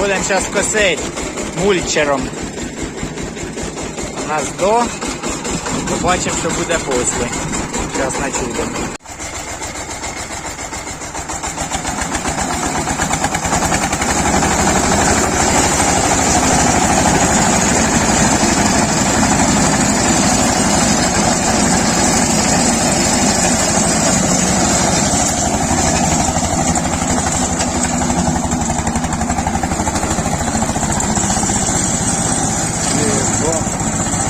Будемо зараз косити мульчером. У нас до. Побачимо, що буде після. Зараз начудимо.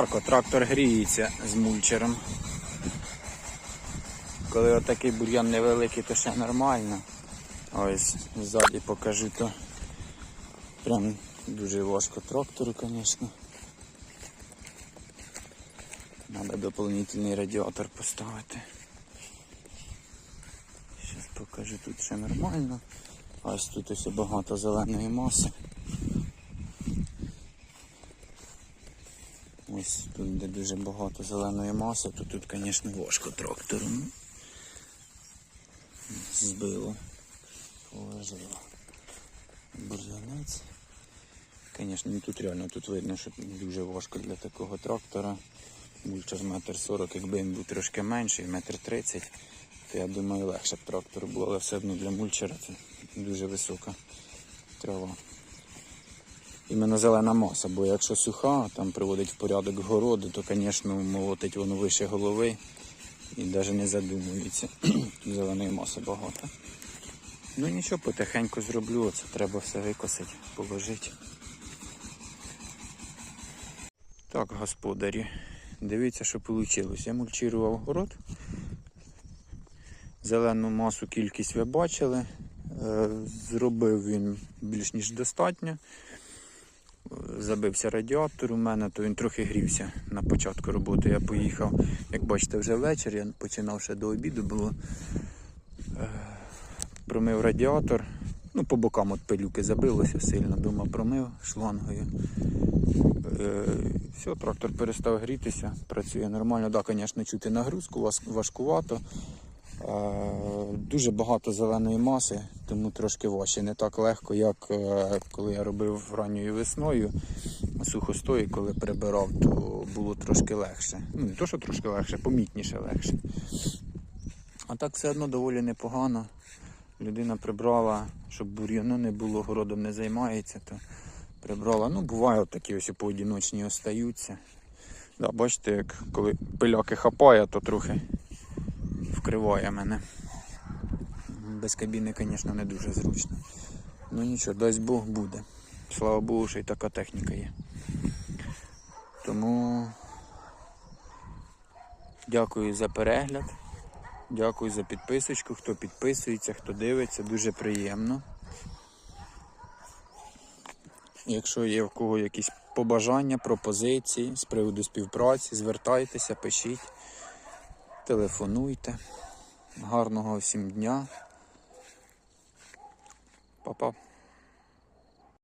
Жарко, трактор гріється з мульчером. Коли отакий бур'ян невеликий, то ще нормально. Ось ззаді покажу, то прям дуже важко трактору, звісно. Треба доповнительний радіатор поставити. Зараз покажу тут ще нормально. Ось тут ось багато зеленої маси. Ось тут, де дуже багато зеленої маси, то тут, звісно, важко трактором. Збило, положило. Бурзанець. Звісно, тут реально тут видно, що дуже важко для такого трактора. Мульчер метр сорок, якби він був трошки менший, метр тридцять, то я думаю легше б трактор було, але все одно для мульчера це дуже висока трава. Іменно зелена маса, бо якщо суха, там приводить в порядок городу, то, звісно, молотить воно вище голови і навіть не задумується. Тут зеленої маси багато. Ну нічого, потихеньку зроблю, це треба все викосити, положити. Так, господарі, дивіться, що вийшло. Я мульчирував город. Зелену масу кількість ви бачили. Е, Зробив він більш ніж достатньо забився радіатор у мене, то він трохи грівся на початку роботи. Я поїхав, як бачите, вже ввечері, я починав ще до обіду було. Е, Промив радіатор. Ну, по бокам от пилюки забилося сильно, дома промив шлангою. Е, Все, трактор перестав грітися, працює нормально. Так, да, звісно, чути нагрузку, важкувато. Е, Дуже багато зеленої маси, тому трошки важче. Не так легко, як е, коли я робив ранньою весною сухостої, коли прибирав, то було трошки легше. Ну, не то, що трошки легше, помітніше легше. А так все одно доволі непогано. Людина прибрала, щоб бур'яну не було, городом не займається, то прибрала. Ну, буває, такі ось поодіночні остаються. Да, бачите, як коли пиляки хапає, то трохи вкриває мене. Без кабіни, звісно, не дуже зручно. Ну нічого, дасть Бог буде. Слава Богу, що й така техніка є. Тому дякую за перегляд. Дякую за підписочку, хто підписується, хто дивиться, дуже приємно. Якщо є в кого якісь побажання, пропозиції з приводу співпраці, звертайтеся, пишіть, телефонуйте. Гарного всім дня. Па-па.